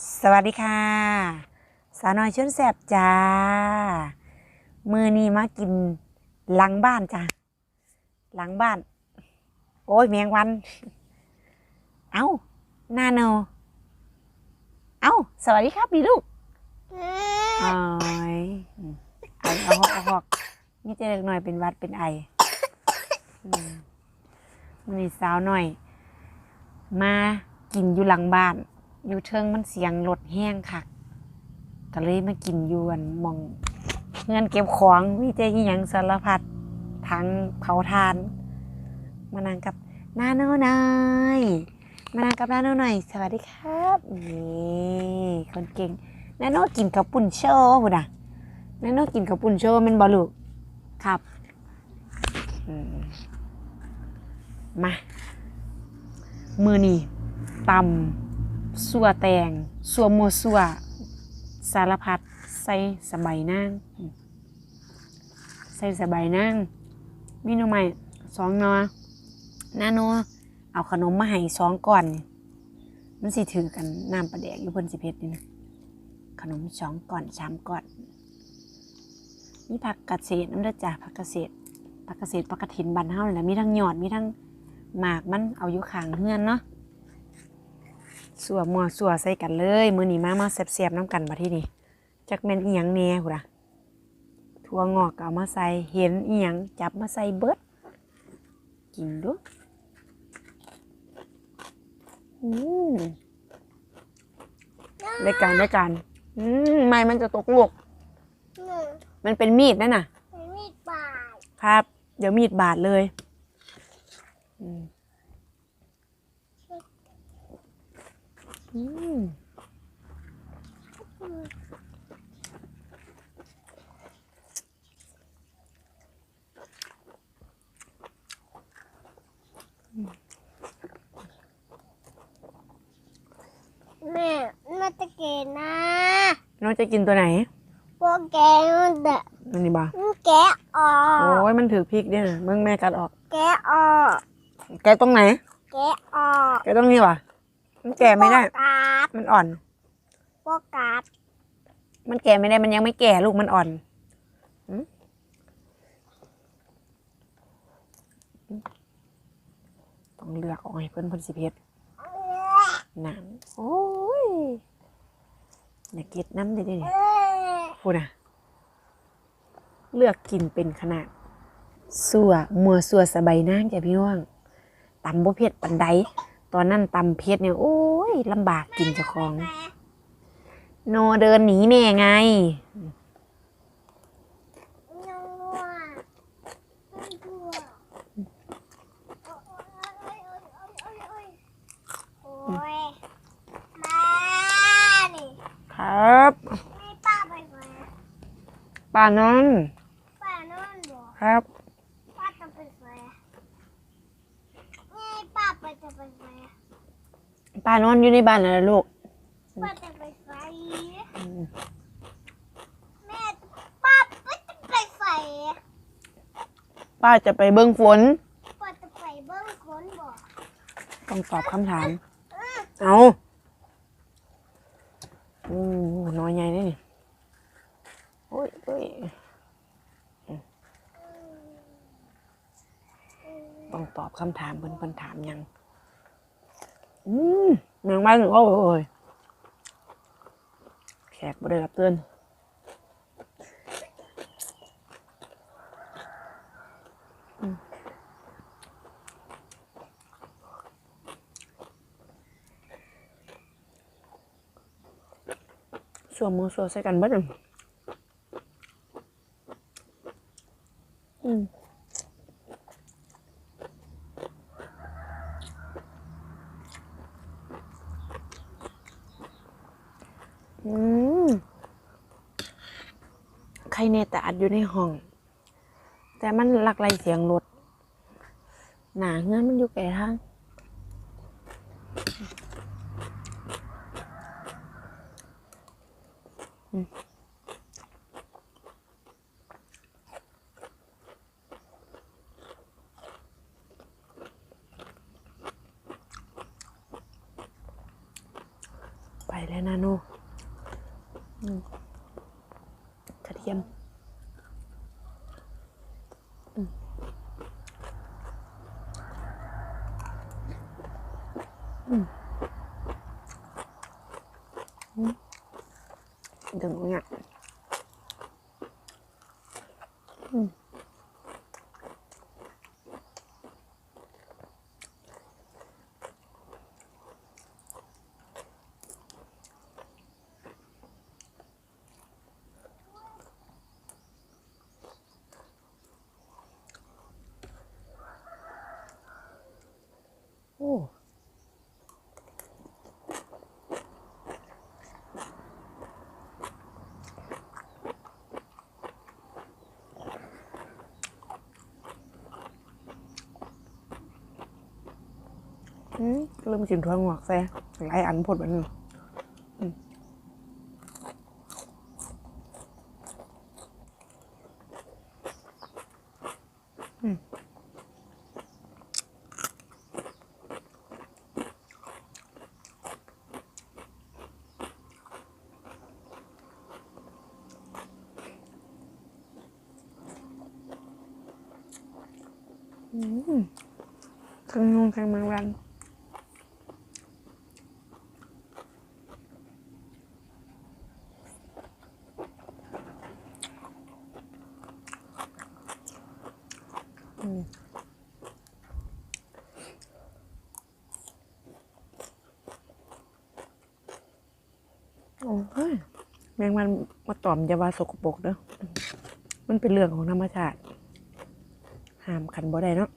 สวัสดีค่ะ สาวน้อยชวนแสบจ้า มือนี้มากินหลังบ้านจ้ะหลังบ้าน โอ้ยแมงวัน เอ้านาโน เอ้า สวัสดีครับดีลูกโอ้ยเอาเอาหอกเอาหอกนี่จะเล็กหน่อยเป็นวัดเป็นไอมือนี้สาวหน่อย มากินอยู่หลังบ้าน อยู่เทิงมันเสียงรถแห้งคักก็เลยมากินยวนมองเงินเก็บของวิเจยยังสารพัดทั้งเผาทาน มานั่งกับนาโนหน่อยมานั่งกับนาโนหน่อย สวัสดีครับนี่คนเก่งนาโนกินกับปุ่นโชว์พุ่นอะนาโนกินกับปุ่นโชว์มันบอลูกครับมมามือนี่ตำ สัวแตงสัวโมวสัวสารพัดใส่สบายนางใส่สบายนางมีหนูใหม่สองนอน้าโนเอาขนมมาให้สองก่อน มันสิถือกันน้ำปลาแดกอยู่บนสิเพชรนี่นะขนมสองก่อนสามก่อนมีผักกระเศษน้ำเด้อจ้ะผักกระเศษผักกระเศษผักกระถินบันเฮานี่แหละมีทั้งหยอดมีทั้งหมากมันเอาอยู่ขางเฮือนเนาะ สัวมัวสัวใส่กันเลยมือนี้มามาเสียบๆน้ำกันมาที่นี่จักแม่นอีหยังแหน่หูละถั่วงอกก็เอามาใส่เห็นอีหยังจับมาใส่เบิดกินดูอืมได้การได้การอืมไม่มันจะตกลูกหนึ่งมันเป็นมีดนั่นน่ะเป็นมีดบาดครับ เดี๋ยวมีดบาดเลย อืม อืมแม่น่าจะเกณฑ์นะน้องจะกินตัวไหนพวกแกมันเดะอันนี้บ่ามันแกะออโอ้กยมันถือพริกเนี่ยนะมึงแม่กัดออก แกะออก แกะตรงไหน แกะออก แกะตรงนี้วะ มันแก่ไม่ได้พวกกาดมันอ่อนพวกกาดมันแก่ไม่ได้ มันยังไม่แก่ลูกมันอ่อนหืมต้องเลือกออกให้เพื่อนเพื่อนสิเพชรหนังโอ้ยอย่าเก็ดน้ำเด้ดิเอ้ยพูดนะเลือกกินเป็นขนาดสัวมัวสัวสบายนางจ้ะพี่น้องตำบ่เผ็ดปันใด ตอนนั้นตำเผ็ดเนี่ยโอ้ยลำบากกินเจ้าของแม่โนเดินหนีแม่ไงยังนัวยังนัวโอ้ยมานี่ครับให้ป้าไปไหมป้านอนป้านอนบอกครับ ป้าจะไปไหนให้ป้าไปจะไปไหน ป้านอนอยู่ในบ้านนะลูก ป้าจะไปไหนแม่ป้าป้าจะไปไหนป้าจะไปเบิ้งฝน ป้าจะไปเบิ้งคนบอกต้องตอบคำถาม เอาโอ้น้อยใหญ่เลยนี่โอ้ยโอ้ยต้องตอบคำถามเพิ่นเพิ่นถามหยัง อืมแมงวันโอ้ยแขกบ่ได้รับเตือนสัวหมูสัวใส่กันบิดอะอืม อืมใค รเนี่ยแต่อัดอยู่ในห้อง แต่มันหลักไรเสียงรถหนาเงื่อนมันอยู่ไกลทางไปแล้วนะโน อืมกระเทียมอืมอืมอืมดึงเนี่ยอืม โอ้ อืม เริ่มกินถั่วงอกแซ่หลายอันพดแบบนึงอืมอืมอืมเครื่องนงเครื่องเมืองวัน อืมโอ้ยแม งมันมาตอมอยาวาสกปรกเด้ออืมมันเป็นเรื่องของธรรมชาติ ห้ามขันบ่ได้เนาะ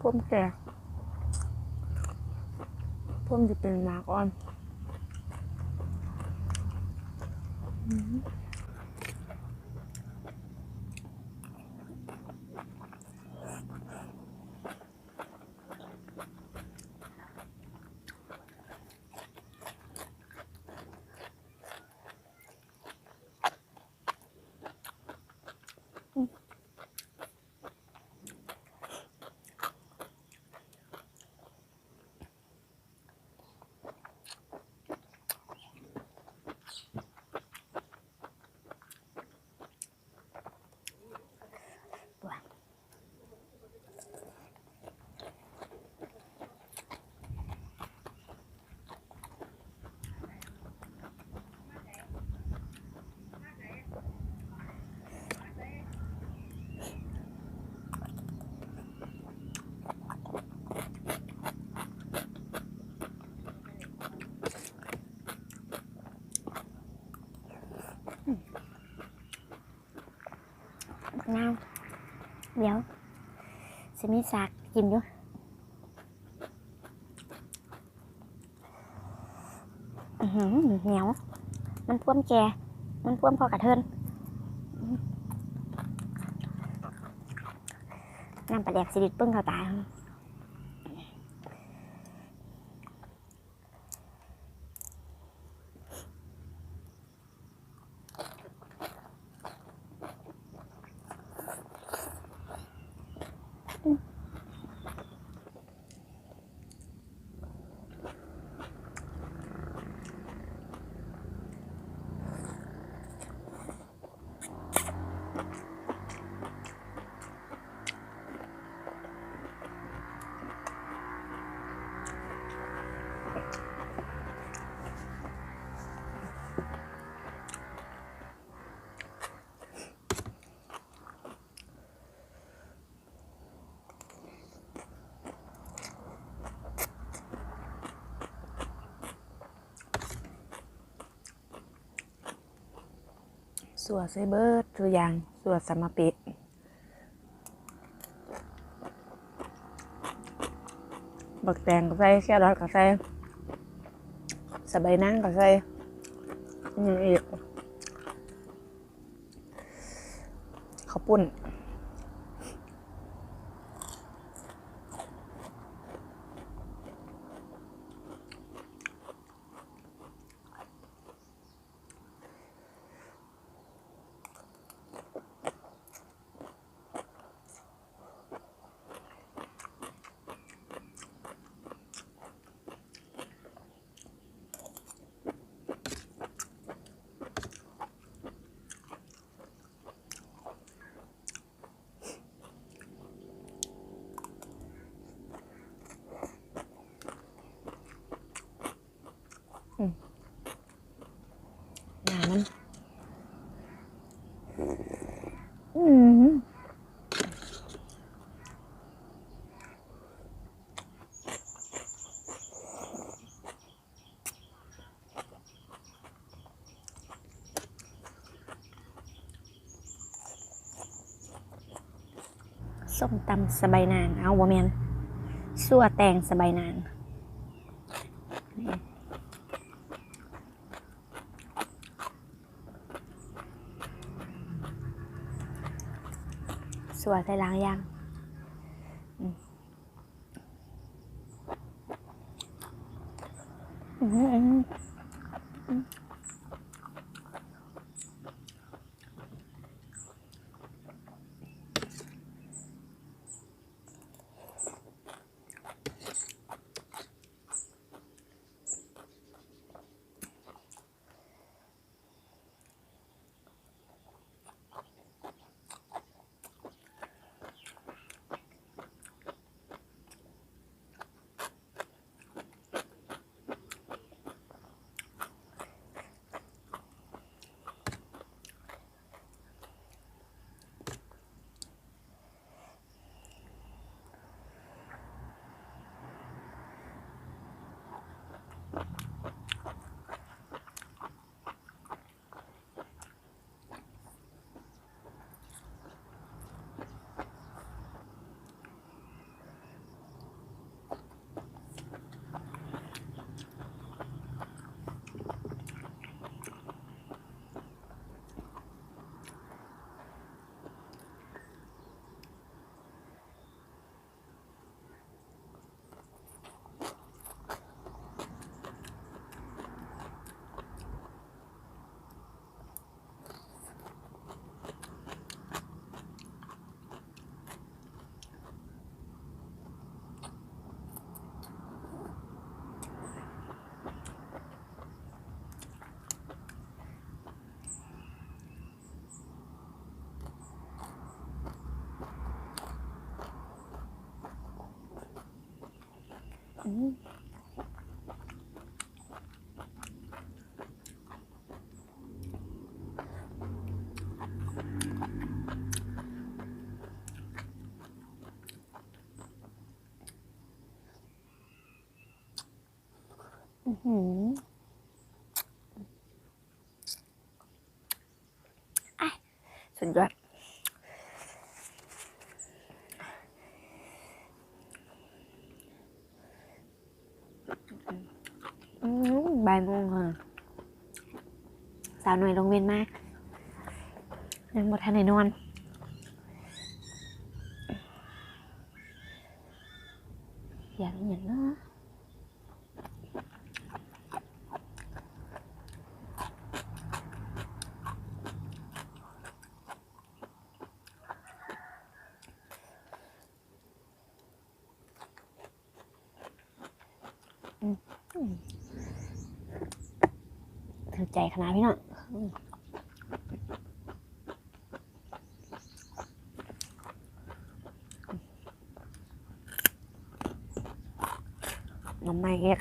พ่มแก่พ่มจะเป็นหมากอ่อนบั นาวเดี๋ยวสิมีสากกินอยู่อื้อหือเหนียว มันพ่วมแก มันพ่วมพอกระเทินน้ำปลาแดกสิริดปึ้งเข้าตา สัวไซเบิร์ดตัวอย่างสัวสมปิบักแตงก็ใส่แค่รอทก็ใส่สบายนั่งก็ใส่อืมอีกข้าวปุ้น ส้มตำสบายนานเอาบ่แมนสั่วแตงสบายนานสั่วใส่ล้างย่าง อืมอื้อหืออะสุดยอด อืมบ่ายโมงค่ะสาวหน่วยลงเวียนมากยังบ่ทันไหนนอนอยากอย่างเนาะ ถือใจขนาดพี่น้องน้ำไม่เอ็ด